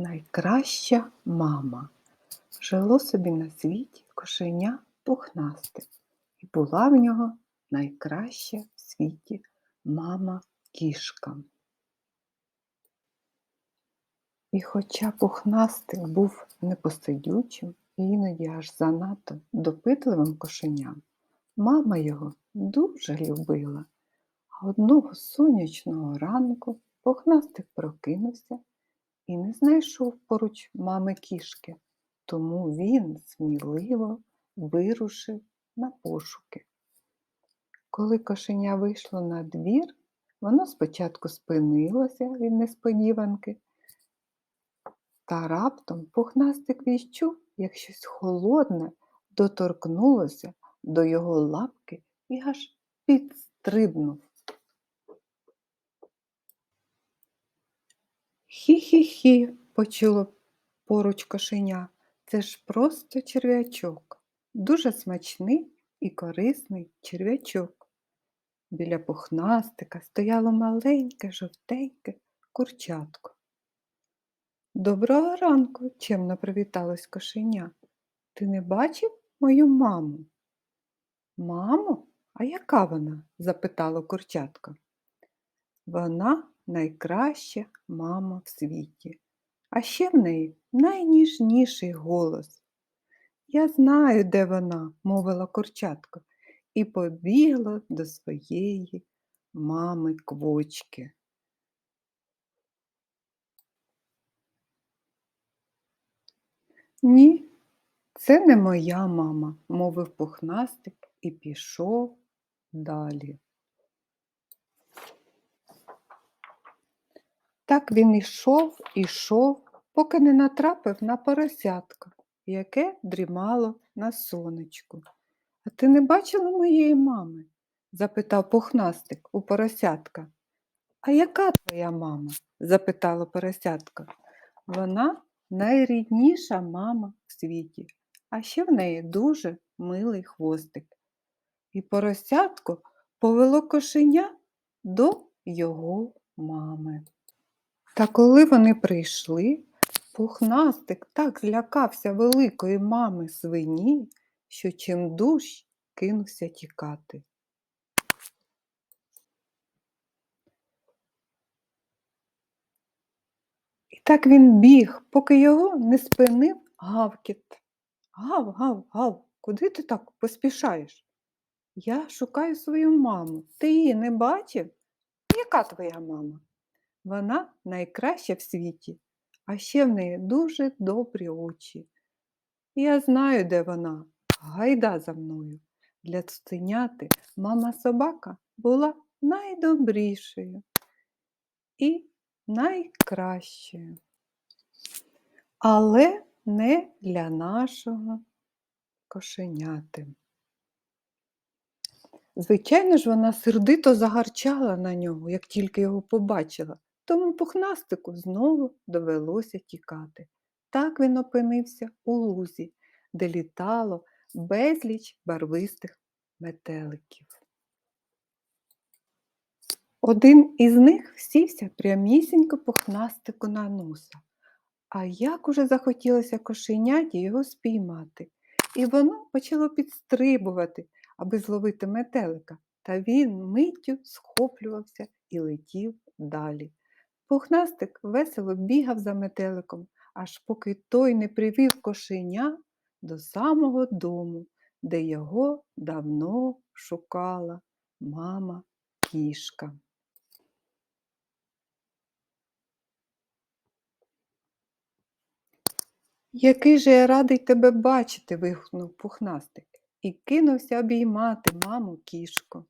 Найкраща мама. Жило собі на світі кошеня пухнасте, і була в нього найкраща в світі мама кішка. І хоча пухнастик був непосидючим і іноді аж занадто допитливим кошеням, мама його дуже любила. А одного сонячного ранку пухнастик прокинувся і не знайшов поруч мами кішки, тому він сміливо вирушив на пошуки. Коли кошеня вийшло на двір, воно спочатку спинилося від несподіванки, та раптом пухнастик відчув, як щось холодне доторкнулося до його лапки і аж підстрибнув. Хі-хі-хі, почуло поруч кошеня. Це ж просто черв'ячок. Дуже смачний і корисний черв'ячок. Біля пухнастика стояло маленьке, жовтеньке курчатко. Доброго ранку, чемно привіталось кошеня. Ти не бачив мою маму? Мамо, а яка вона? запитало курчатко. Вона найкраща мама в світі, а ще в неї найніжніший голос. Я знаю, де вона, мовила курчатко, і побігла до своєї мами квочки. Ні, це не моя мама, мовив пухнастик і пішов далі. Так він ішов, ішов, поки не натрапив на поросятко, яке дрімало на сонечку. А ти не бачила моєї мами? запитав пухнастик у поросятка. А яка твоя мама? запитало поросятко. Вона найрідніша мама в світі, а ще в неї дуже милий хвостик. І поросятко повело кошеня до його мами. Та коли вони прийшли, пухнастик так злякався великої мами свині, що чим дужч кинувся тікати. І так він біг, поки його не спинив гавкіт. Гав, гав, гав, куди ти так поспішаєш? Я шукаю свою маму. Ти її не бачив? Яка твоя мама? Вона найкраща в світі, а ще в неї дуже добрі очі. Я знаю, де вона. Гайда за мною. Для цуценяти мама собака була найдобрішою і найкращою. Але не для нашого кошеняти. Звичайно ж, вона сердито загарчала на нього, як тільки його побачила, тому пухнастику знову довелося тікати. Так він опинився у лузі, де літало безліч барвистих метеликів. Один із них сівся прямісінько пухнастику на носа, а як уже захотілося кошеняті його спіймати, і воно почало підстрибувати, аби зловити метелика, та він миттю схоплювався і летів далі. Пухнастик весело бігав за метеликом, аж поки той не привів кошеня до самого дому, де його давно шукала мама кішка. Який же я радий тебе бачити, вигукнув пухнастик і кинувся обіймати маму кішку.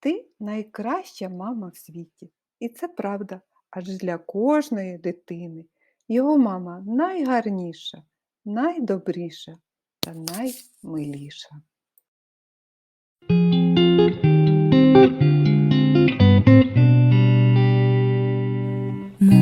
Ти найкраща мама в світі, і це правда, адже для кожної дитини його мама найгарніша, найдобріша та наймиліша.